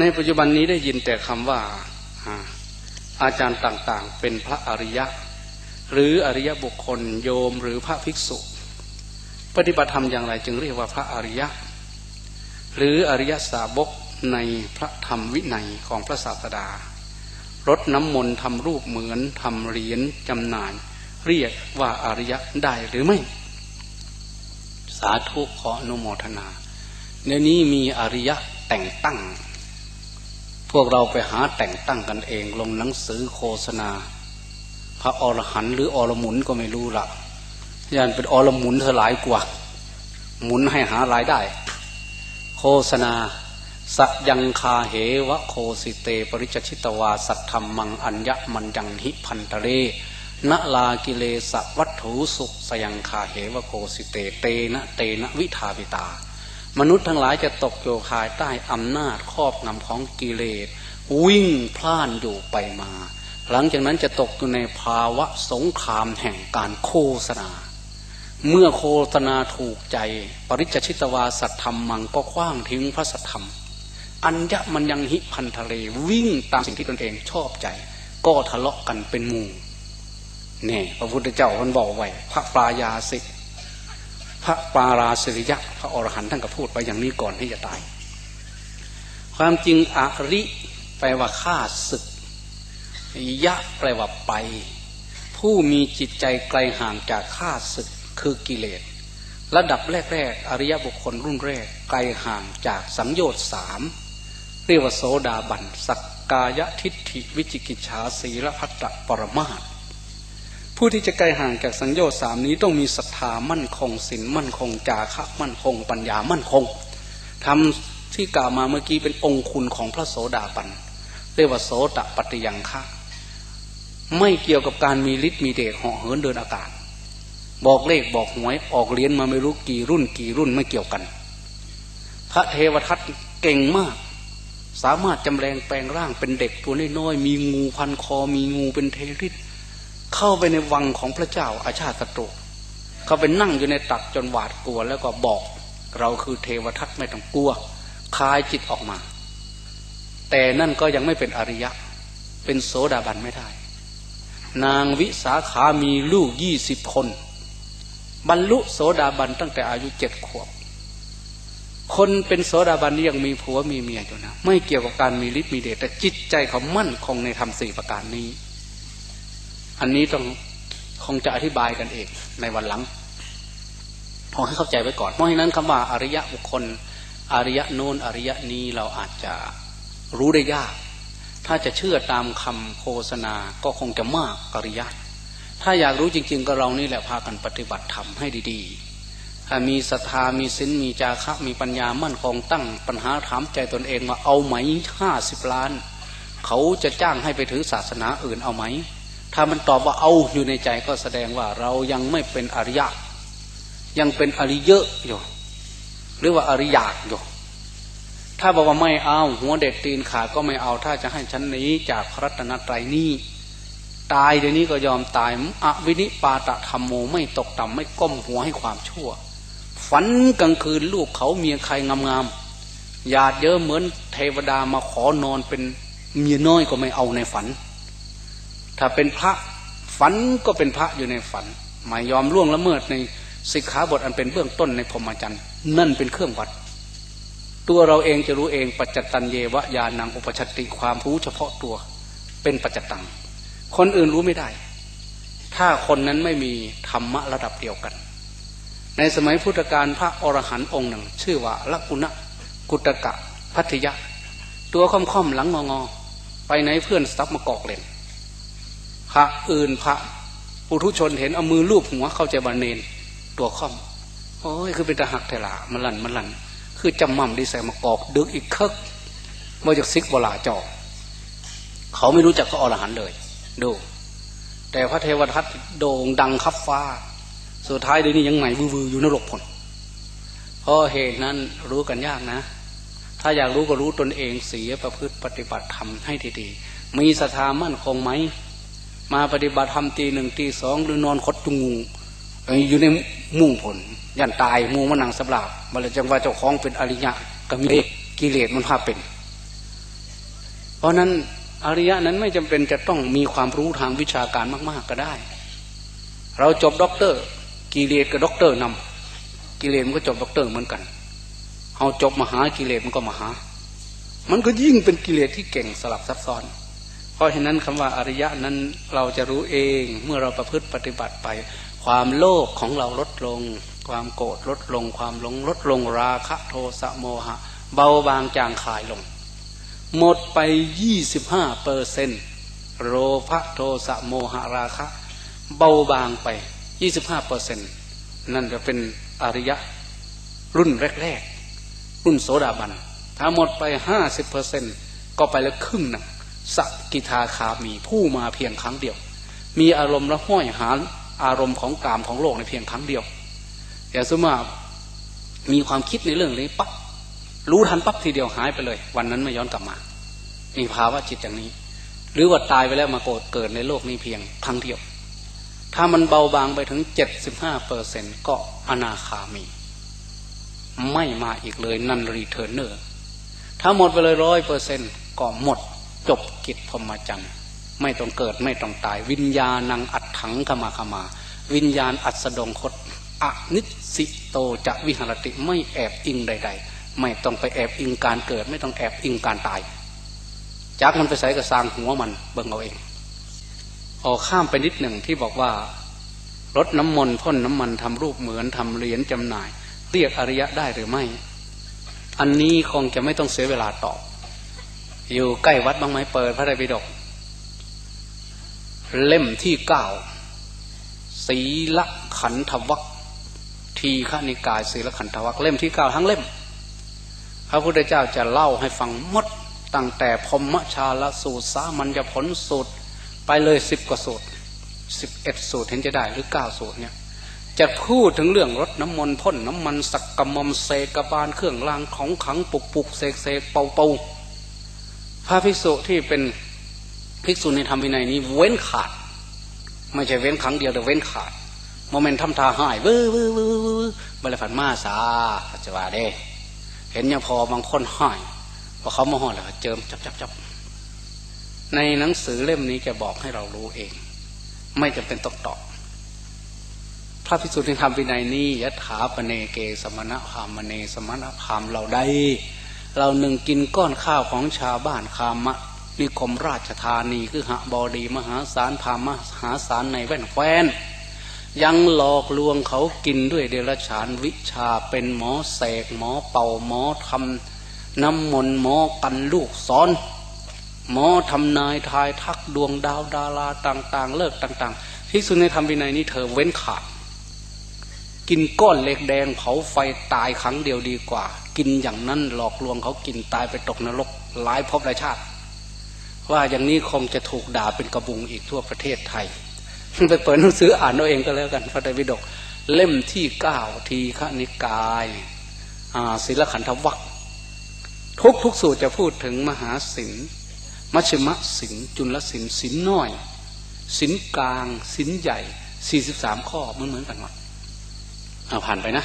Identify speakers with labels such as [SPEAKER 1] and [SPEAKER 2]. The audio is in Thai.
[SPEAKER 1] ในปัจจุบันนี้ได้ยินแต่คำว่าอาจารย์ต่างๆ เป็นพระอริยะ หรืออริยบุคคลโยมหรือพระภิกษุ ปฏิบัติธรรมอย่างไรจึงเรียกว่าพระอริยะ หรืออริยสาวกในพระธรรมวินัยของพระศาสดารดน้ำมนต์ทำรูปเหมือนทำเหรียญจำหน่าย เรียกว่าอริยะได้หรือไม่ สาธุขออนุโมทนาในนี้มีอริยะแต่งตั้ง พวกเราไปหาแต่งตั้งกันเองลงหนังสือโฆษณา พระอรหันต์หรืออรหมุนก็ไม่รู้ละยันเป็นอรหมุนเธอหลายกว่า หมุนให้หารายได้ โฆษณาสัยังคาเหวะโคสิเต ปริจชิตวา สัทธรรมังอัญญมันยังหิพันตเรนลากิเลสวัตถุสุขสยังคาเหวะโคสิเต เตนะเตนะวิทาวิตา มนุษย์ทั้งหลายจะตกโยคายใต้อำนาจครอบงำของกิเลส วิ่งพล่านอยู่ไปมา หลังจากนั้นจะตกอยู่ในภาวะสงครามแห่งการโฆษณา เมื่อโฆษณาถูกใจ ปริจชิตวาสัทธรรมมังก็คว้างทิ้งพระสัทธรรม อัญญมันยังหิพันทะเลวิ่งตามสิ่งที่ตนเองชอบใจ ก็ทะเลาะกันเป็นหมู่เนี่ยพระพุทธเจ้าท่านบอกไว้พระปรายาสิ พระปาราสิริยะพระอรหันต์ท่านก็พูดไปอย่างนี้ก่อนที่จะตาย ความจริงอริแปลว่าฆ่าศึก ยะแปลว่าไป ผู้มีจิตใจไกลห่างจากฆ่าศึกคือกิเลส ระดับแรกๆ อริยบุคคลรุ่นแรกไกลห่างจากสังโยชน์สามเรียกว่าโสดาบันสักกายทิฏฐิวิจิกิจฉาสีละพัตตปรมาต ผู้ที่จะไกลห่างจากสังโยชน์สามนี้ต้องมีศรัทธามั่นคงศีลมั่นคงจาคะมั่นคง ปัญญามั่นคงทำที่กล่าวมาเมื่อกี้เป็นองค์คุณของพระโสดาบันเรียกว่าโสตปฏิยังคะไม่เกี่ยวกับการมีฤทธิ์มีเดชหาะเหินเดินอากาศ บอกเลขบอกหวยออกเลี้ยนมาไม่รู้กี่รุ่นกี่รุ่นไม่เกี่ยวกัน พระเทวทัตเก่งมาก สามารถจำแรงแปลงร่างเป็นเด็กตัวน้อยๆมีงูพันคอมีงูเป็นเทริส เข้าไปในวังของพระเจ้าอาชาติศัตรูเขาไปนั่งอยู่ในตักจนหวาดกลัวแล้วก็บอก เราคือเทวทัตไม่ต้องกลัวคลายจิตออกมา แต่นั่นก็ยังไม่เป็นอริยะ เป็นโสดาบันไม่ได้ นางวิสาขามีลูกยี่สิบคน บรรลุโสดาบันตั้งแต่อายุเจ็ดขวบ คนเป็นโสดาบันนี่ยังมีผัวมีเมียอยู่นะ ไม่เกี่ยวกับการมีฤทธิ์มีเดชแต่จิตใจเขามั่นคงในธรรมสี่ประการนี้ อันนี้ต้องคงจะอธิบายกันเองในวันหลังพอให้เข้าใจไว้ก่อน เพราะฉะนั้นคำว่าอริยะบุคคล อริยะโน้นอริยะนี้เราอาจจะรู้ได้ยาก ถ้าจะเชื่อตามคำโฆษณาก็คงจะมากอริยะ ถ้าอยากรู้จริง ๆ ก็เรานี่แหละพากันปฏิบัติธรรมให้ดีๆ ถ้ามีศรัทธามีศีลมีจาคะมีปัญญามั่นคงตั้งปัญหาถามใจตนเองว่าเอาไหมห้าสิบล้าน เขาจะจ้างให้ไปถือศาสนาอื่นเอาไหม ถ้ามันตอบว่าเอาอยู่ในใจก็แสดงว่าเรายังไม่เป็นอริยะ ยังเป็นอริเยอะอยู่หรือว่าอริยากอยู่ถ้าบอกว่าไม่เอาหัวเด็ดตีนขาดก็ไม่เอา ถ้าจะให้ฉันนี้จากพระรัตนตรัยนี้ตายเดี๋ยวนี้ก็ยอมตายอวินิปาตะธรรมโมไม่ตกต่ำไม่ก้มหัวให้ความชั่ว ฝันกลางคืนลูกเขาเมียใครงามๆหยาดเยอะเหมือนเทวดามาขอนอนเป็นเมียน้อยก็ไม่เอาในฝัน ถ้าเป็นพระฝันก็เป็นพระอยู่ในฝันหมายยอมล่วงละเมิดในสิกขาบทอันเป็นเบื้องต้นในพรหมจรรย์นั่นเป็นเครื่องวัด ตัวเราเองจะรู้เองปัจจตันเยวะยานังอุปชติความรู้เฉพาะตัวเป็นปัจจตัง คนอื่นรู้ไม่ได้ ถ้าคนนั้นไม่มีธรรมะระดับเดียวกัน ในสมัยพุทธกาลพระอรหันต์องค์หนึ่ง ชื่อว่าลักุณะกุตกะพัทยะ ตัวค่อมๆหลังงองอไปไหนเพื่อนซับมากอกเล่น พระอื่นพระปุถุชนเห็นเอามือลูบหัวเข้าใจบาเนน ตัวค่อมโอ้ยคือเป็นตะหักเทลามันลันมันลัน คือจำมั่มดีใส่มากอกดึกอีกคึกมาจากซิกเวลาจอเขาไม่รู้จักพระอรหันเลย ดู แต่พระเทวทัตโด่งดังคับฟ้า สุดท้ายเดี๋ยวนี้ยังไงวืออยู่นรกผลเพราะเหตุนั้นรู้กันยากนะ ถ้าอยากรู้ก็รู้ตนเองเสียประพฤติปฏิบัติธรรมให้ดีๆมีศรัทธามั่นคงไหม มาปฏิบัติธรรมตีหนึ่งตีสองหรือนอนคดจุงงูอยู่ในมุ่งผล ยันตายมูมันนังสบลาบมาเลยจังว่าเจ้าของเป็นอริยะก็มีกิเลสมันพาเป็น เพราะนั้นอริยะนั้นไม่จำเป็นจะต้องมีความรู้ทางวิชาการมาก ๆก็ได้ เราจบด็อกเตอร์ กิเลสกับด็อกเตอร์นำกิเลสมันก็จบด็อกเตอร์เหมือนกันเอาจบมหากิเลสมันก็มหา มันก็ยิ่งเป็นกิเลสที่เก่งสลับซับซ้อน ราะฉะนั้นคำว่าอริยะนั้นเราจะรู้เองเมื่อเราประพฤติปฏิบัติไป ความโลภของเราลดลง ความโกรธลดลง ความหลงลดลงราคะโทสะโมหะ เบาบางจางคายลง หมดไปยี่สิบห้าเปอร์เซนโลภะโทสะโมหะราคะ เบาบางไปยี่สิบห้าเปอร์เซนนั่นจะเป็นอริยะรุ่นแรก ๆ รุ่นโสดาบันถ้าหมดไปห้าสิบเปอร์เซนก็ไปแล้วครึ่งหนึ่ง สกิทาคามีผู้มาเพียงครั้งเดียว มีอารมณ์ละห้อยหาอารมณ์ของกามของโลกในเพียงครั้งเดียวอย่างสมมติมีความคิดในเรื่องนี้ปั๊บรู้ทันปั๊บทีเดียวหายไปเลย วันนั้นไม่ย้อนกลับมา มีภาวะจิตอย่างนี้ หรือว่าตายไปแล้วมาโกรธเกิดในโลกนี้เพียงครั้งเดียว ถ้ามันเบาบางไปถึงเจ็ดสิบห้าเปอร์เซ็นก็อนาคามี ไม่มาอีกเลยนันรีเทอร์เนอร์ถ้าหมดไปเลยร้อยเปอร์เซ็นก็หมด จบกิจพรหมจรรย์ไม่ต้องเกิดไม่ต้องตาย วิญญาณังอัดถังขมาขมา วิญญาณอัดสดงคตอนิสิโตจะวิหรติไม่แอบอิงใด ๆ ไม่ต้องไปแอบอิงการเกิด ไม่ต้องแอบอิงการตาย จากมันไปใส่กระซางหัวมันเบิ่งเอาเองออกข้ามไปนิดหนึ่งที่บอกว่ารถน้ำมนต์พ่นน้ำมันทำรูปเหมือนทำเหรียญจำหน่าย เรียกอริยะได้หรือไม่ อันนี้คงจะไม่ต้องเสียเวลาตอบ อยู่ใกล้วัดบ้างไหมเปิดพระไตรปิฎกเล่มที่เก้าศีลขันธวัคทีฆนิกายศีลขันธวัคเล่มที่เก้าทั้งเล่ม พระพุทธเจ้าจะเล่าให้ฟังหมดตั้งแต่พมชาละสูตรสามัญญผลสูตร ไปเลยสิบกว่าสูตรสิบเอ็ดสูตรเห็นจะได้หรือเก้าสูตรเนี่ยจะพูดถึงเรื่องรถน้ำมนต์พ่นน้ำมันสักกะมอมเซกบาลเครื่องรางของขังปุกปุกเสกเสกเป่าเป่า พระภิกษุที่เป็นภิกษุในธรรมวินัยนี้ เว้นขาด ไม่ใช่เว้นครั้งเดียวแต่เว้นขาดโมเมนต์ทำทาหายเว้อเว้อเว้อเว้อบริฝันมาสาปัจจุบันเด้เห็นยังพอบางคนหายพอเขามาห่อแล้วเจิมจับจับจับในหนังสือเล่มนี้จะบอกให้เรารู้เอง ไม่จำเป็นต้องตอบพระพิสุทธิธรรมวินัยนี้ยถาปเนเกสมณะพามเนสมณะพามเราได้ เราหนึ่งกินก้อนข้าวของชาวบ้านคามะนิคมราชธานีคือหะบอดีมหาศาลพามหาศาลในแว่นแฟนยังหลอกลวงเขากินด้วยเดรัจฉานวิชาเป็นหมอเสกหมอเป่าหมอทำน้ำมนต์หมอกันลูกสอน หมอทำนายทายทักดวงดาวดาราต่าง ๆ เลิกต่าง ๆ ที่สุดในธรรมวินัยนี้เธอเว้นขาด กินก้อนเหล็กแดงเผาไฟตายครั้งเดียวดีกว่า กินอย่างนั้นหลอกลวงเขากินตายไปตกนรกหลายภพหลายชาติ ว่าอย่างนี้คงจะถูกด่าเป็นกระบุงอีกทั่วประเทศไทย ไปเปิดหนังสืออ่านเอาเองก็แล้วกันพระไตรปิฎกเล่มที่เก้าทีฆนิกายศิลขันธวัคทุกทุกสูตรจะพูดถึงมหาศิลมัชมะศิลจุลศิลศิลน้อยศิลกลางศิลใหญ่สี่สิบสามข้อเหมือนเหมือนกันหมด เอาผ่านไปนะ